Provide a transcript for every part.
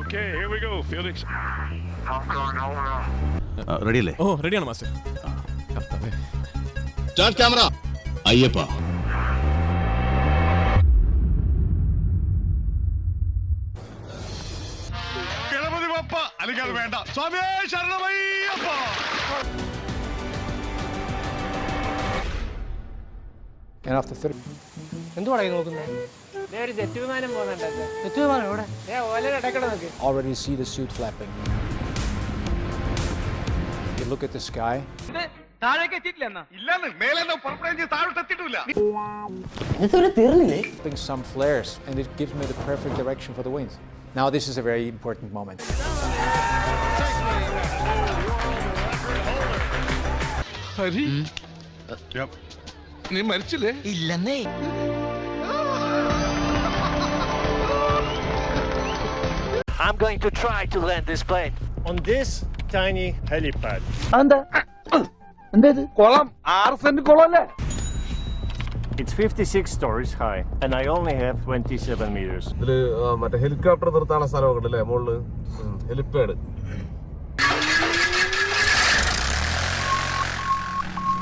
Okay, here we go, Felix. റെഡിയല്ലേ ഓ റെഡിയാണ് master കർത്താവേ. Start camera Ayyappa. Ganapathi Bappa അല്ലെങ്കിൽ അത് വേണ്ട. സ്വാമിയേ ശരണമയ്യപ്പ. And after 30, എന്തുവാടാ ഈ നോക്കുന്നത് already see the suit flapping. You look at the sky, ഇല്ലെന്ന് putting some flares, and it gives me the perfect direction for the winds. Now, this is a very important moment. നീ മരിച്ചില്ലേ I'm going to try to land this plane. On this tiny helipad. It's 56 stories high, and I only have 27 meters. ഇതിൽ ആ, മറ്റേ helicopter നിർത്താനുള്ള സ്ഥലമൊക്കെ ഉണ്ടല്ലേ മുകളിൽ helipad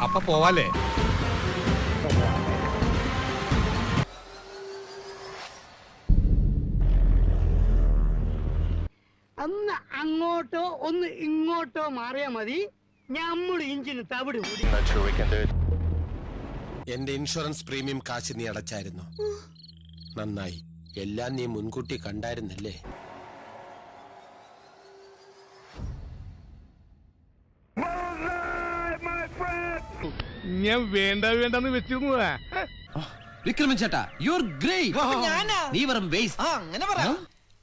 അപ്പൊ പോവാലേ ഒന്ന് അങ്ങോട്ടോ ഒന്ന് ഇങ്ങോട്ടോ മാറിയാ മതി. ഞമ്മൾ ഇഞ്ചിന് തവിട് കൂടി. Not sure we can do it. എന്റെ ഇൻഷുറൻസ് പ്രീമിയം കാശ് നീ അടച്ചായിരുന്നു? നന്നായി. എല്ലാം നീ മുൻകൂട്ടി കണ്ടായിരുന്നല്ലേ? ഞാൻ വേണ്ട വേണ്ടെന്ന് വെച്ചിരുന്നതാ. വിക്രമൻ ചേട്ടാ യു ആർ ഗ്രേറ്റ് നീ വെറും വേസ്റ്റ്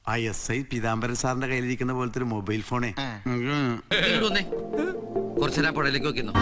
ആ എസ് ഐ പീതാംബരൻ സാറിന്റെ കയ്യിലിരിക്കുന്ന പോലത്തെ ഒരു മൊബൈൽ ഫോണേ. കുറച്ചു നേരം പുഴയിലേക്ക് നോക്കുന്നു